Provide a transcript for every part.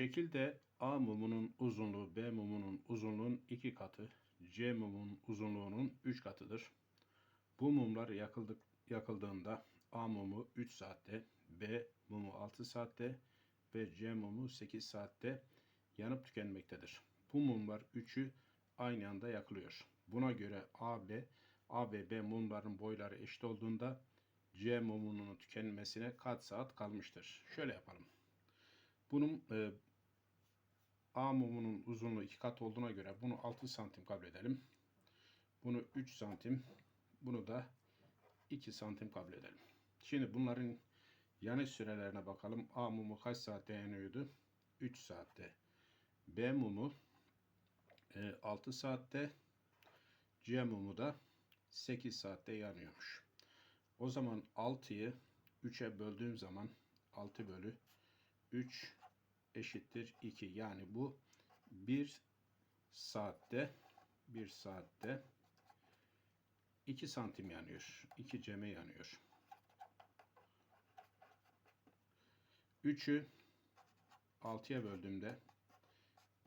Şekilde A mumunun uzunluğu B mumunun uzunluğunun iki katı, C mumunun uzunluğunun 3 katıdır. Bu mumlar yakıldık, yakıldığında A mumu 3 saatte, B mumu 6 saatte ve C mumu 8 saatte yanıp tükenmektedir. Bu mumlar üçü aynı anda yakılıyor. Buna göre A, B, A ve B mumların boyları eşit olduğunda C mumunun tükenmesine kaç saat kalmıştır? Şöyle yapalım. Bunun e, A mumunun uzunluğu iki kat olduğuna göre bunu 6 santim kabul edelim. Bunu 3 santim, bunu da 2 santim kabul edelim. Şimdi bunların yanış sürelerine bakalım. A mumu kaç saatte yanıyordu? 3 saatte. B mumu e, 6 saatte. C mumu da 8 saatte yanıyormuş. O zaman 6'yı 3'e böldüğüm zaman 6 bölü 3 eşittir 2. Yani bu 1 saatte 1 saatte 2 santim yanıyor. 2 ceme yanıyor. 3'ü 6'ya böldüğümde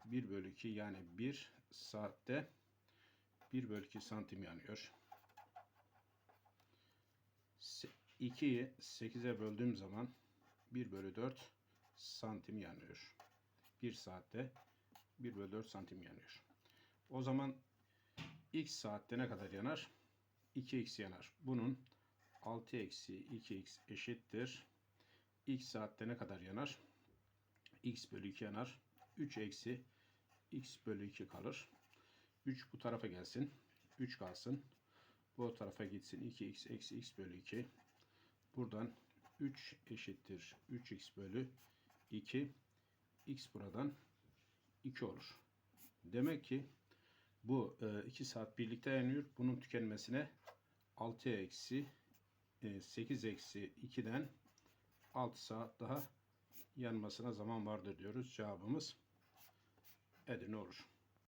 1 bölü 2 yani 1 saatte 1 bölü 2 santim yanıyor. 2'yi 8'e böldüğüm zaman 1 bölü 4 santim yanıyor. 1 saatte 1 bölü 4 santim yanıyor. O zaman x saatte ne kadar yanar? 2x yanar. Bunun 6 eksi 2x eşittir. x saatte ne kadar yanar? x bölü 2 yanar. 3 eksi x bölü 2 kalır. 3 bu tarafa gelsin. 3 kalsın. Bu tarafa gitsin. 2x eksi x bölü 2. Buradan 3 eşittir 3x bölü 2. x buradan 2 olur. Demek ki bu 2 saat birlikte yanıyor. Bunun tükenmesine 6 eksi 8 eksi 2'den 6 saat daha yanmasına zaman vardır diyoruz. Cevabımız Edirne olur.